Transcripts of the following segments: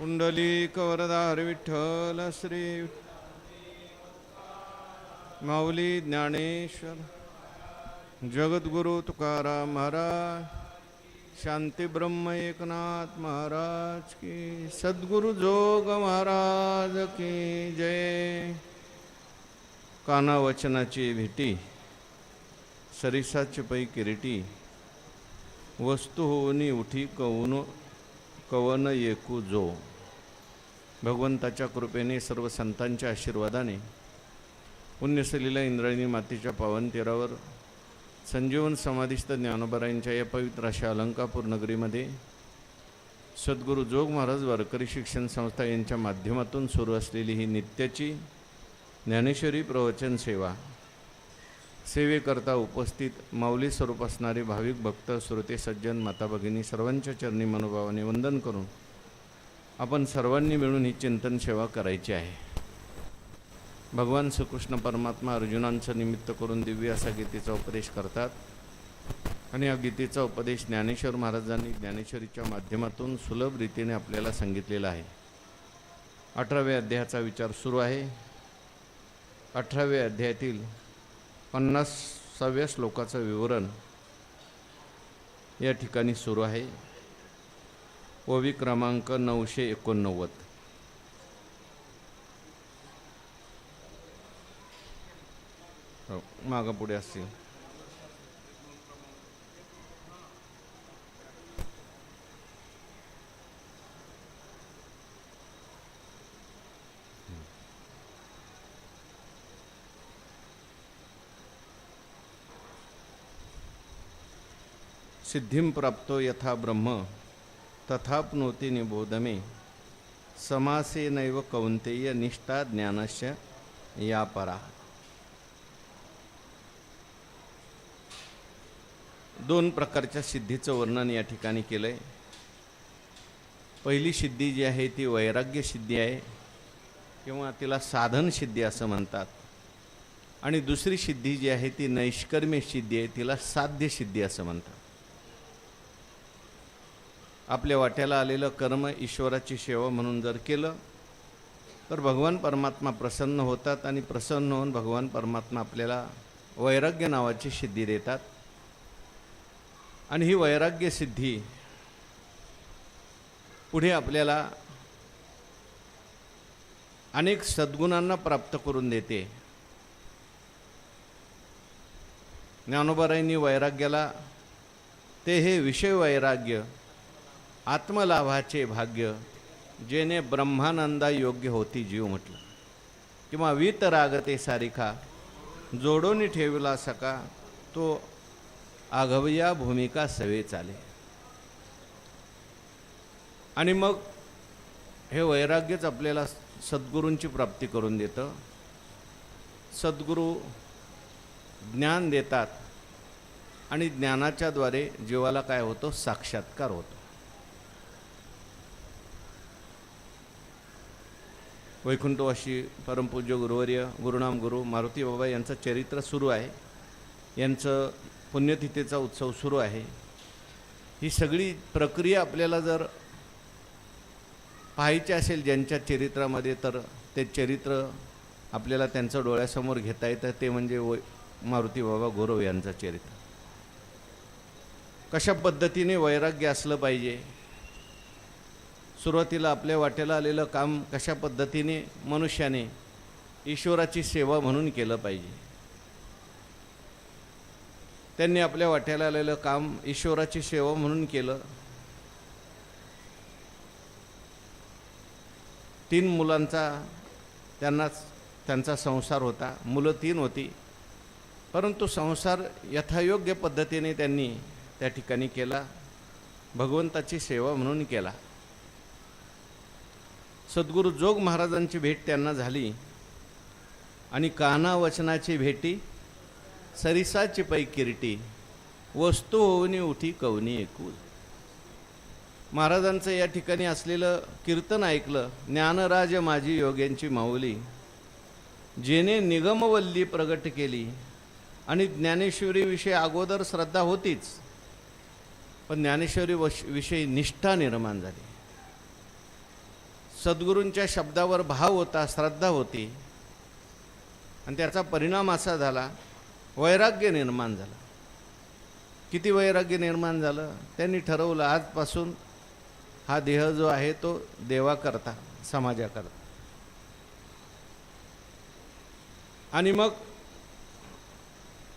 पुंडलिक वरदार विठ्ठल श्री माऊली ज्ञानेश्वर जगद्गुरु तुकाराम महाराज। शांती ब्रह्म एकनाथ महाराज की। सद्गुरु जोग महाराज की जय। काना वचनाची भेटी। सरिसाची पै किरीटी वस्तू होऊनी उठी कौन कवन येकू जो? भगवंताच्या कृपेने सर्व संतांच्या आशीर्वादाने पुण्यसलीला इंद्रायणी मातीच्या पावनतीरावर संजीवन समाधिस्थ ज्ञानोबरायांच्या या पवित्र अशा अलंकापूर नगरीमध्ये सद्गुरू जोग महाराज वारकरी शिक्षण संस्था यांच्या माध्यमातून सुरू असलेली ही नित्याची ज्ञानेश्वरी प्रवचन सेवा सेवेकरता उपस्थित माऊली स्वरूप असणारे भाविक भक्त श्रोते सज्जन माता भगिनी सर्वांच्या चरणी मनोभावाने वंदन करून आपण सर्वांनी मिळून ही चिंतन सेवा करायची आहे. भगवान श्रीकृष्ण परमात्मा अर्जुनांचं निमित्त करून दिव्य असा गीतेचा उपदेश करतात. आणि या गीतेचा उपदेश ज्ञानेश्वर महाराजांनी ज्ञानेश्वरीच्या माध्यमातून सुलभ रीतीने आपल्याला सांगितलेला आहे. अठराव्या अध्यायाचा विचार सुरू आहे. अठराव्या अध्यायातील पन्नासाव्या श्लोकाचं विवरण या ठिकाणी सुरू आहे. ओवी क्रमांक नऊशे एकोणनव्वद. हो, मागं पुढे असतील. सिद्धिं प्राप्तो यथा ब्रह्म तथाप्नोति निबोधमे। समासेनैव कौन्तेय निष्ठा ज्ञानस्य या परा दोन प्रकारच्या सिद्धीचं वर्णन या ठिकाणी केलं आहे पहिली सिद्धी जी आहे ती वैराग्य सिद्धी आहे किंवा तिला साधन सिद्धी असं म्हणतात. आणि दुसरी सिद्धी जी आहे ती नैष्कर्म्य सिद्धी आहे तिला साध्य सिद्धी असं म्हणतात. आपल्या वाट्याला आलेलं कर्म ईश्वराची सेवा म्हणून जर केलं तर भगवान परमात्मा प्रसन्न होतात आणि प्रसन्न होऊन भगवान परमात्मा आपल्याला वैराग्य नावाची सिद्धी देतात. आणि ही वैराग्य सिद्धी पुढे आपल्याला अनेक सद्गुणांना प्राप्त करून देते. ज्ञानोबाराईंनी वैराग्याला ते हे विषय वैराग्य आत्मलाभाचे भाग्य जेने ब्रह्मानंदा योग्य होती जीव म्हटलं. किंवा वीतरागते सारिखा जोडोनी ठेवला सका तो आघवया भूमिका सवे चाले. आणि मग हे वैराग्यच आपल्याला सद्गुरूंची प्राप्ती करून देतं. सद्गुरू ज्ञान देतात आणि ज्ञानाच्याद्वारे जीवाला काय होतो? साक्षात्कार होतो. वैकुंठवाशी परमपूज्य गुरुवर्य गुरुनाम गुरु मारुती बाबा यांचं चरित्र सुरू आहे. यांचं पुण्यतिथीचा उत्सव सुरू आहे. ही सगळी प्रक्रिया आपल्याला जर पाहायची असेल ज्यांच्या चरित्रामध्ये तर ते चरित्र आपल्याला त्यांचं डोळ्यासमोर घेता येतं. ते म्हणजे वै मारुती बाबा गुरव यांचं चरित्र. कशा पद्धतीने वैराग्य असलं पाहिजे सुरुवातीला आपल्या वाट्याला आलेलं काम कशा पद्धतीने मनुष्याने ईश्वराची सेवा म्हणून केलं पाहिजे. त्यांनी आपल्या वाट्याला आलेलं काम ईश्वराची सेवा म्हणून केलं. तीन मुलांचा त्यांनाच त्यांचा संसार होता. मुलं तीन होती. परंतु संसार यथायोग्य पद्धतीने त्यांनी त्या ठिकाणी केला. भगवंताची सेवा म्हणून केला. सद्गुरू जोग महाराजांची भेट त्यांना झाली. आणि काना वचनाची भेटी सरिसाची पै किरटी वस्तू होऊनी उठी कवनी एकूल. महाराजांचं या ठिकाणी असलेलं कीर्तन ऐकलं ज्ञानराज माझी योग्यांची माऊली जेने निगमवल्ली प्रगट केली आणि ज्ञानेश्वरीविषयी अगोदर श्रद्धा होतीच पण ज्ञानेश्वरी वश विषयी निष्ठा निर्माण झाली. सद्गुरूंच्या शब्दावर भाव होता श्रद्धा होती. आणि त्याचा परिणाम असा झाला वैराग्य निर्माण झालं. किती वैराग्य निर्माण झालं? त्यांनी ठरवलं आजपासून हा देह जो आहे तो देवाकरता समाजाकरता. आणि मग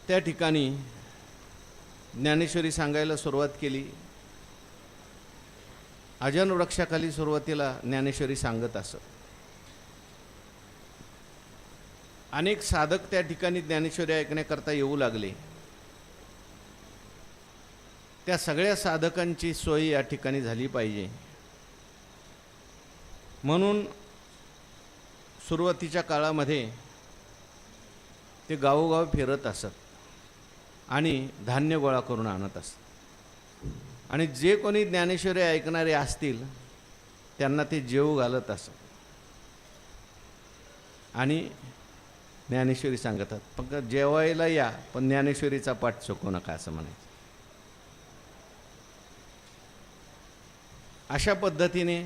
त्या ठिकाणी ज्ञानेश्वरी सांगायला सुरुवात केली. अजन वृक्षाखाली सुरुवातीला ज्ञानेश्वरी सांगत असत. अनेक साधक त्या ठिकाणी ज्ञानेश्वरी ऐकण्याकरता येऊ लागले. त्या सगळ्या साधकांची सोय या ठिकाणी झाली पाहिजे. म्हणून सुरुवातीच्या काळामध्ये ते गावोगाव फिरत असत आणि धान्य गोळा करून आणत असत. आणि जे कोणी ज्ञानेश्वरी ऐकणारे असतील त्यांना ते जेव घालत असत. आणि ज्ञानेश्वरी सांगतात फक्त जेवायला या पण ज्ञानेश्वरीचा पाठ चुकू नका असं म्हणायचं. अशा पद्धतीने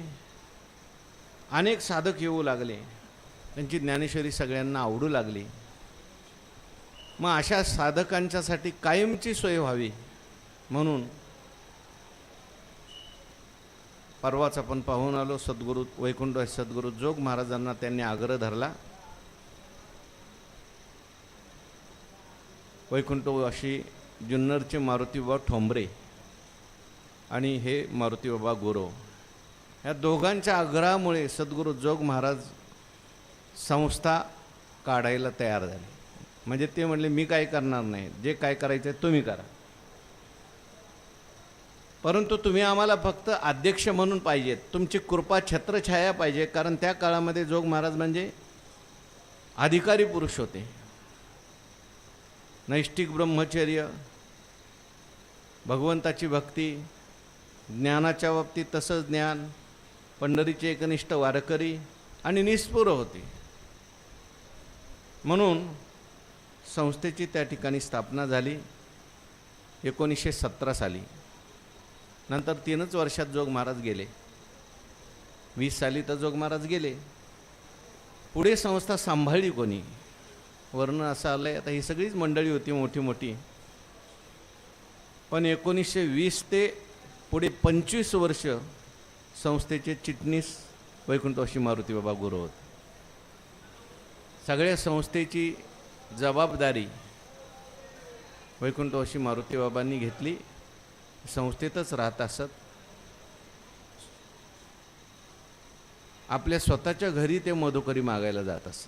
अनेक साधक येऊ लागले. त्यांची ज्ञानेश्वरी सगळ्यांना आवडू लागली. मग अशा साधकांच्यासाठी कायमची सोय व्हावी म्हणून परवाच आपण पाहून आलो. सद्गुरू वैकुंठ सद्गुरू जोग महाराजांना त्यांनी आग्रह धरला. वैकुंठ अशी जुन्नरचे मारुतीबाबा ठोंबरे आणि हे मारुतीबाबा गुरव या दोघांच्या आग्रहामुळे सद्गुरू जोग महाराज संस्था काढायला तयार झाले. म्हणजे ते म्हणले मी काय करणार नाही. जे काय करायचं आहे तुम्ही करा. परंतु तुम्ही आम्हाला फक्त अध्यक्ष म्हणून पाहिजेत तुमची कृपा छत्रछाया पाहिजे. कारण त्या काळामध्ये जोग महाराज म्हणजे अधिकारी पुरुष होते. नैष्टिक ब्रह्मचर्य भगवंताची भक्ती ज्ञानाच्या बाबतीत तसंच ज्ञान पंढरीचे एकनिष्ठ वारकरी आणि निस्पुर होते. म्हणून संस्थेची त्या ठिकाणी स्थापना झाली. एकोणीसशे सतरा साली. नंतर तीनच वर्षात जोग महाराज गेले. वीस साली तर जोग महाराज गेले. पुढे संस्था सांभाळली कोणी? वर्ण असं आलं आहे आता ही सगळीच मंडळी होती मोठी मोठी. पण एकोणीसशे वीस ते पुढे पंचवीस वर्ष संस्थेचे चिटणीस वैकुंठवाशी मारुती बाबा गुरु होते. सगळ्या संस्थेची जबाबदारी वैकुंठवाशी मारुती बाबांनी घेतली. संस्थेतच राहत असत. आपल्या स्वतःच्या घरी ते मधुकरी मागायला जात असत.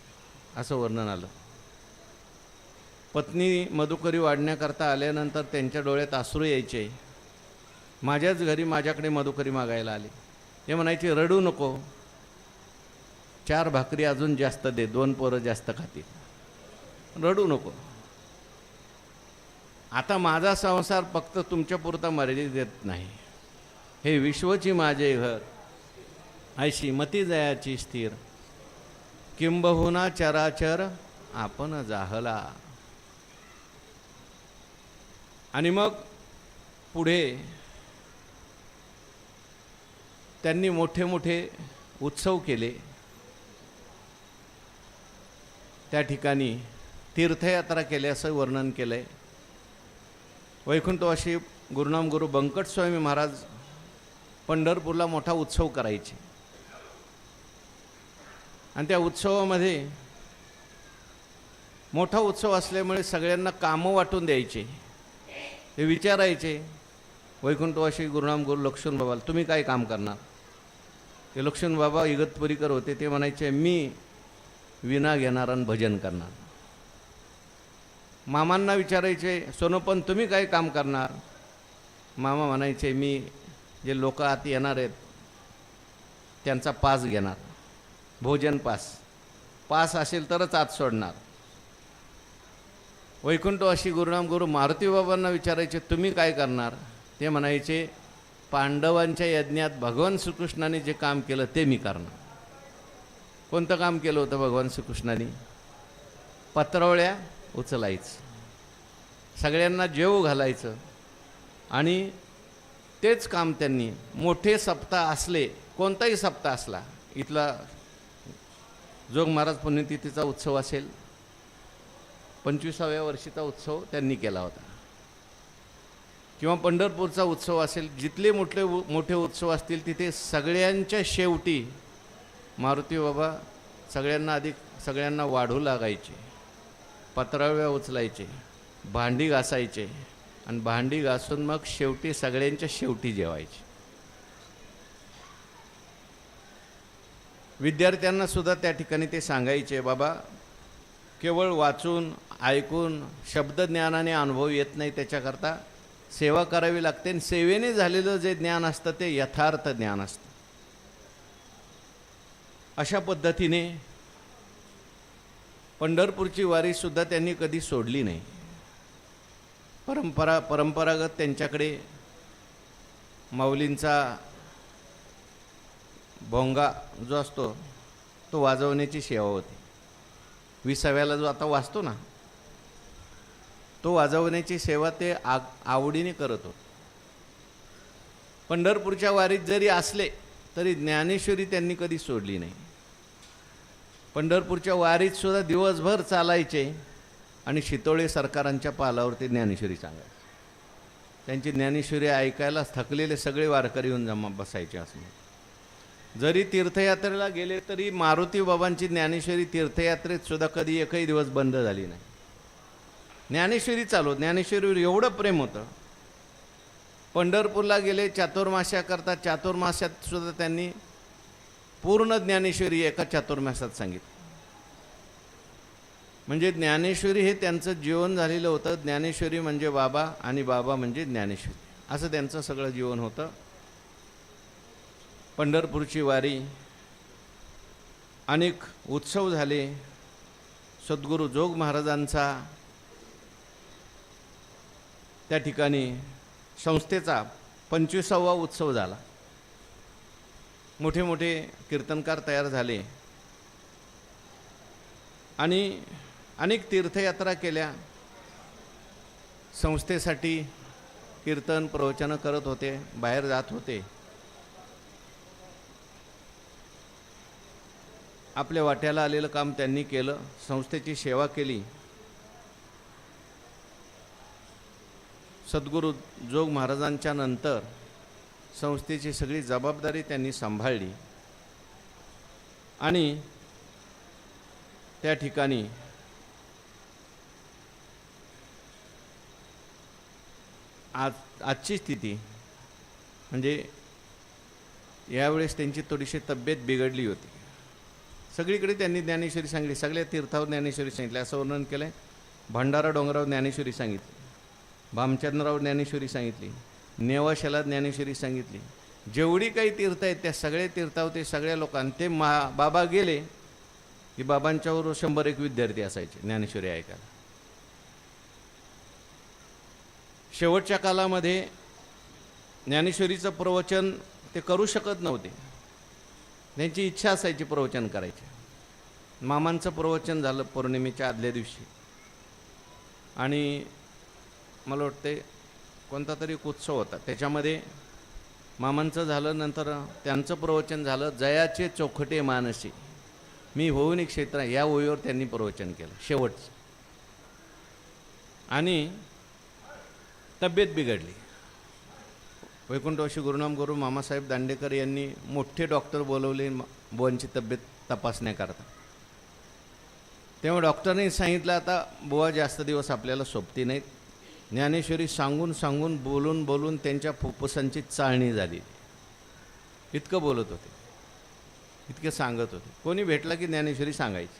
असं वर्णन आलं. पत्नी मधुकरी वाढण्याकरता आल्यानंतर त्यांच्या डोळ्यात आसरू यायचे. माझ्याच घरी माझ्याकडे मधुकरी मागायला आले. ते म्हणायचे रडू नको. चार भाकरी अजून जास्त दे. दोन पोरं जास्त खातील. रडू नको. आता माझा संसार फक्त तुमच्यापुरता मर्यादित देत नाही. हे विश्वची माझे घर. ऐशी मती जयाची स्थिर. किंबहुना चराचर आपण जाहला. आणि मग पुढे त्यांनी मोठे मोठे उत्सव केले. त्या ठिकाणी तीर्थयात्रा केल्याचं असं वर्णन केलं आहे वैकुंठवाशी गुरुनाम गुरु बंकट स्वामी महाराज पंढरपूरला मोठा उत्सव करायचे. आणि त्या उत्सवामध्ये मोठा उत्सव असल्यामुळे सगळ्यांना कामं वाटून द्यायचे. ते विचारायचे वैकुंठवाशी गुरुनाम गुरु लक्ष्मण बाबाला तुम्ही काय काम करणार? ते लक्ष्मण बाबा इगतपुरीकर होते ते म्हणायचे मी विना घेणार आणि भजन करणार. मामांना विचारायचे सोनोपन तुम्ही काय काम करणार? मामा म्हणायचे मी जे लोक आत येणार आहेत त्यांचा पास घेणार. भोजन पास. पास असेल तरच आत सोडणार. वैकुंठ अशी गुरुनाम गुरु मारुतीबाबांना विचारायचे तुम्ही काय करणार? ते म्हणायचे पांडवांच्या यज्ञात भगवान श्रीकृष्णाने जे काम केलं ते मी करणार. कोणतं काम केलं होतं भगवान श्रीकृष्णाने? पत्रवळ्या? उचलायचं. सगळ्यांना जेव घालायचं. आणि तेच काम त्यांनी मोठे सप्ताह असले कोणताही सप्ताह असला इथला जोग महाराज पुण्यतिथीचा उत्सव असेल पंचवीसाव्या वर्षीचा उत्सव त्यांनी केला होता. किंवा पंढरपूरचा उत्सव असेल जिथले मोठे मोठे उत्सव असतील तिथे सगळ्यांच्या शेवटी मारुती बाबा सगळ्यांना अधिक सगळ्यांना वाढू लागायचे. पत्राव्या उचलायचे भांडी घासायचे आणि भांडी घासून मग शेवटी सगळ्यांच्या शेवटी जेवायचे. विद्यार्थ्यांना सुद्धा त्या ठिकाणी ते सांगायचे बाबा केवळ वाचून ऐकून शब्दज्ञानाने अनुभव येत नाही त्याच्याकरता सेवा करावी लागते आणि सेवेने झालेलं जे ज्ञान असतं ते यथार्थ ज्ञान असतं. अशा पद्धतीने पंढरपूरची वारीसुद्धा त्यांनी कधी सोडली नाही. परंपरा परंपरागत त्यांच्याकडे माऊलींचा भोंगा जो असतो तो वाजवण्याची सेवा होती. विसाव्याला जो आता वाजतो ना तो वाजवण्याची सेवा ते आग आवडीने करत होते. पंढरपूरच्या वारीत जरी असले तरी ज्ञानेश्वरी त्यांनी कधी सोडली नाही. पंढरपूरच्या वारीत सुद्धा दिवसभर चालायचे आणि शितोळे सरकारांच्या पालावरती ज्ञानेश्वरी सांगायचे. त्यांची ज्ञानेश्वरी ऐकायला थकलेले सगळे वारकरी येऊन जमा बसायचे असणे जरी तीर्थयात्रेला गेले तरी मारुती बाबांची ज्ञानेश्वरी तीर्थयात्रेत सुद्धा कधी एकही दिवस बंद झाली नाही. ज्ञानेश्वरी चालू ज्ञानेश्वरीवर एवढं प्रेम होतं. पंढरपूरला गेले चातुर्माशाकरता चातुर्माशात सुद्धा त्यांनी पूर्ण ज्ञानेश्वरी एका चातुर्मासात सांगितलं. म्हणजे ज्ञानेश्वरी हे त्यांचं जीवन झालेलं होतं. ज्ञानेश्वरी म्हणजे बाबा आणि बाबा म्हणजे ज्ञानेश्वरी. असं त्यांचं सगळं जीवन होतं. पंढरपूरची वारी अनेक उत्सव झाले. सद्गुरू जोग महाराजांचा त्या ठिकाणी संस्थेचा पंचवीसावा उत्सव झाला. मोठे मोठे कीर्तनकार तयार झाले. आणि अनेक तीर्थयात्रा केल्या. संस्थेसाठी कीर्तन प्रवचनं करत होते बाहेर जात होते. आपल्या वाट्याला आलेलं काम त्यांनी केलं संस्थेची सेवा केली. सद्गुरू जोग महाराजांच्या नंतर संस्थेची सगळी जबाबदारी त्यांनी सांभाळली. आणि त्या ठिकाणी आज आजची स्थिती म्हणजे यावेळेस त्यांची थोडीशी तब्येत बिघडली होती. सगळीकडे त्यांनी ज्ञानेश्वरी सांगितली सगळ्या तीर्थावर ज्ञानेश्वरी सांगितले असं वर्णन केलं आहे भंडारा डोंगरावर ज्ञानेश्वरी सांगितली. भामचंद्रावर ज्ञानेश्वरी सांगितली. नेवाशाला ज्ञानेश्वरी सांगितली जेवढी काही तीर्थ आहेत त्या सगळे तीर्थावर ते सगळ्या लोकांना ते मा बाबा गेले की बाबांच्यावर शंभर एक विद्यार्थी असायचे ज्ञानेश्वरी ऐकायला. शेवटच्या कालामध्ये ज्ञानेश्वरीचं प्रवचन ते करू शकत नव्हते. त्यांची इच्छा असायची प्रवचन करायची. मामांचं प्रवचन झालं पौर्णिमेच्या आदल्या दिवशी. आणि मला वाटते कोणता तरी एक उत्सव होता. त्याच्यामध्ये मामांचं झालं नंतर त्यांचं प्रवचन झालं जयाचे चौखटे मानसी. मी होऊन क्षेत्र या ओळीवर त्यांनी प्रवचन केलं शेवटचं. आणि तब्येत बिघडली. वैकुंठवशी गुरुनाम गुरु मामासाहेब दांडेकर यांनी मोठे डॉक्टर बोलवले बुवांची तब्येत तपासण्याकरता. तेव्हा डॉक्टरने सांगितलं आता बुवा जास्त दिवस आपल्याला सोबती नाहीत. ज्ञानेश्वरी सांगून सांगून बोलून बोलून त्यांच्या फुफ्फुसांची चाळणी झाली. इतकं बोलत होते. इतकं सांगत होते. कोणी भेटला की ज्ञानेश्वरी सांगायची?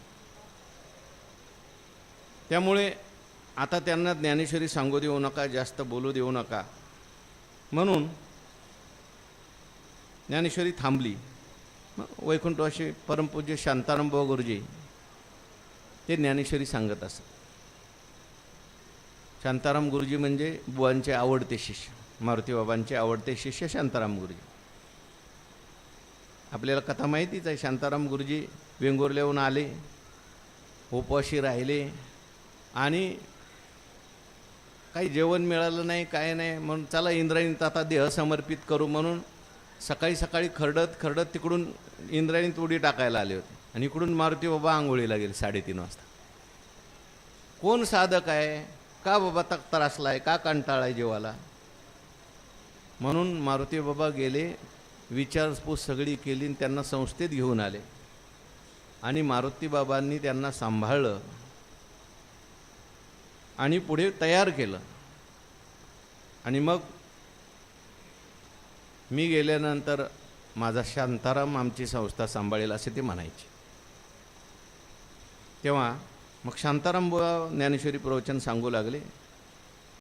त्यामुळे आता त्यांना ज्ञानेश्वरी सांगू देऊ नका जास्त बोलू देऊ नका. म्हणून ज्ञानेश्वरी थांबली. वैकुंठ वैकुंठवाशी परमपूज्य शांताराम गुरुजी ते ज्ञानेश्वरी सांगत असत. शांताराम गुरुजी म्हणजे बुवांचे आवडते शिष्य मारुतीबाबांचे आवडते शिष्य शांताराम गुरुजी. आपल्याला कथा माहितीच आहे शांताराम गुरुजी वेंगुर्ल्याहून आले उपवाशी राहिले आणि काही जेवण मिळालं नाही काय नाही म्हणून चला इंद्रायणीत आता देह समर्पित करू म्हणून सकाळी सकाळी खरडत खरडत तिकडून इंद्रायणीत उडी टाकायला आले होते. आणि इकडून मारुती बाबा आंघोळीला गेले साडेतीन वाजता. कोण साधक आहे? का बाबा तक त्रासला आहे का कंटाळा आहे जीवाला? म्हणून मारुती बाबा गेले विचारपूस सगळी केली आणि त्यांना संस्थेत घेऊन आले. आणि मारुती बाबांनी त्यांना सांभाळलं आणि पुढे तयार केलं. आणि मग मी गेल्यानंतर माझा शांताराम आमची संस्था सांभाळेल असे ते म्हणायचे. तेव्हा मग शांताराम बुवा ज्ञानेश्वरी प्रवचन सांगू लागले.